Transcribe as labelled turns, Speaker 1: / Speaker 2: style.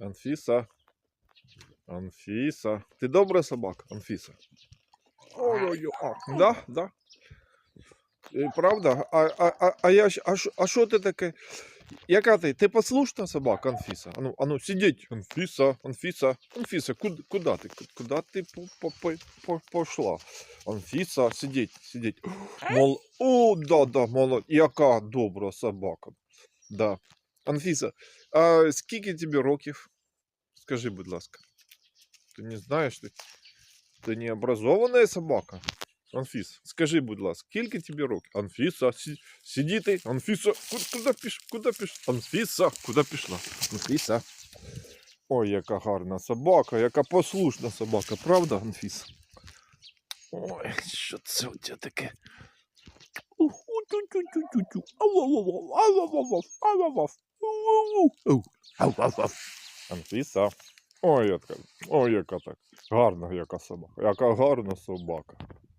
Speaker 1: Анфіса. Анфіса. Ти добра собака, Анфіса? Ой-ой-ой. а, Да, да. Е, Правда? А, а, а, а, я, ж- а, що- а що ти таке? Яка ти? Ти послушна собака, Анфіса? Ану, ану, сидіть. Анфіса, Анфіса, Анфіса, куди, куди ти? Ку- Куди ти по, по, по, по, пошла? Анфіса, сидіть, сидіть. Мол... О, да, да, молод... Яка добра собака. Да. Анфіса, а скільки тобі років? Скажи, будь ласка. Ти не знаєш, ти, ти не образована собака. Анфіс, скажи, будь ласка, скільки тобі років? Анфіса, сі, сиді ти, Анфіса, куди, куди піш, куди піш? Анфіса, куди пішла? Анфіса. Ой, яка гарна собака, яка послушна собака, правда, Анфіса? Ой, що це у тебе таке? Уху, тю-тю-тю-тю-тю. Ау-ау-ау, ау-ау-ау, ау-ау-ау. Ау-ау-ау. Ау-ау-ау. Анфіса. Ой, яка, ой, яка так. Гарна яка собака. Яка гарна собака.